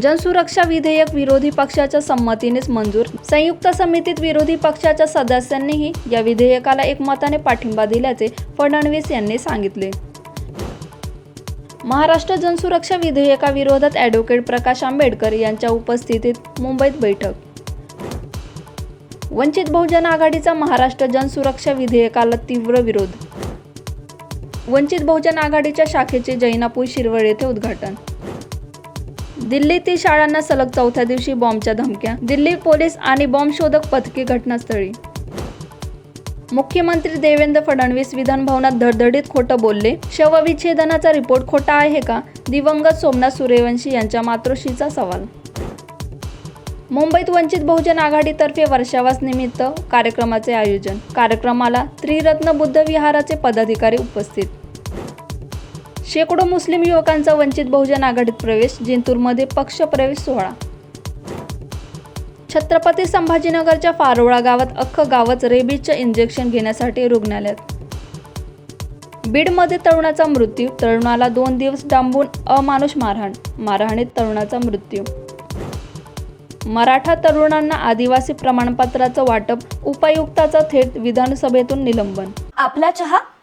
जनसुरक्षा विधेयक विरोधी पक्षाच्या संमतीनेच मंजूर. संयुक्त समितीत विरोधी पक्षाच्या सदस्यांनीही या विधेयकाला एकमताने पाठिंबा दिल्याचे फडणवीस यांनी सांगितले. महाराष्ट्र जनसुरक्षा विधेयकाविरोधात ॲडव्होकेट प्रकाश आंबेडकर यांच्या उपस्थितीत मुंबईत बैठक. वंचित बहुजन आघाडीचा महाराष्ट्र जनसुरक्षा विधेयकाला तीव्र विरोध. वंचित बहुजन आघाडीच्या शाखेचे जैनापूर शिरवळ येथे उद्घाटन. दिल्लीतील शाळांना सलग चौथ्या दिवशी बॉम्बच्या धमक्या दिल्ली पोलीस आणि बॉम्ब शोधक पथके घटनास्थळी. मुख्यमंत्री देवेंद्र फडणवीस विधानभवनात धडधडीत खोटं बोलले. शवविच्छेदनाचा रिपोर्ट खोटा आहे का? दिवंगत सोमनाथ सूर्यवंशी यांच्या मातोश्रीचा सवाल. मुंबईत वंचित बहुजन आघाडीतर्फे वर्षावास निमित्त कार्यक्रमाचे आयोजन. कार्यक्रमाला त्रिरत्न बुद्ध विहाराचे पदाधिकारी उपस्थित शेकडो मुस्लिम युवकांचा वंचित बहुजन आघाडीत प्रवेश जिंतूरमध्ये पक्ष प्रवेश सोहळा. छत्रपती संभाजीनगरच्या फारोळा गावात अख्खं गावच रेबीजचं इंजेक्शन घेण्यासाठी रुग्णालयात. बीडमध्ये तरुणाचा मृत्यू तरुणाला दोन दिवस डांबून अमानुष मारहाण मारहाणीत तरुणाचा मृत्यू. मराठा तरुणांना आदिवासी प्रमाणपत्राचं वाटप उपायुक्ताचं थेट विधानसभेतून निलंबन. आपला चहा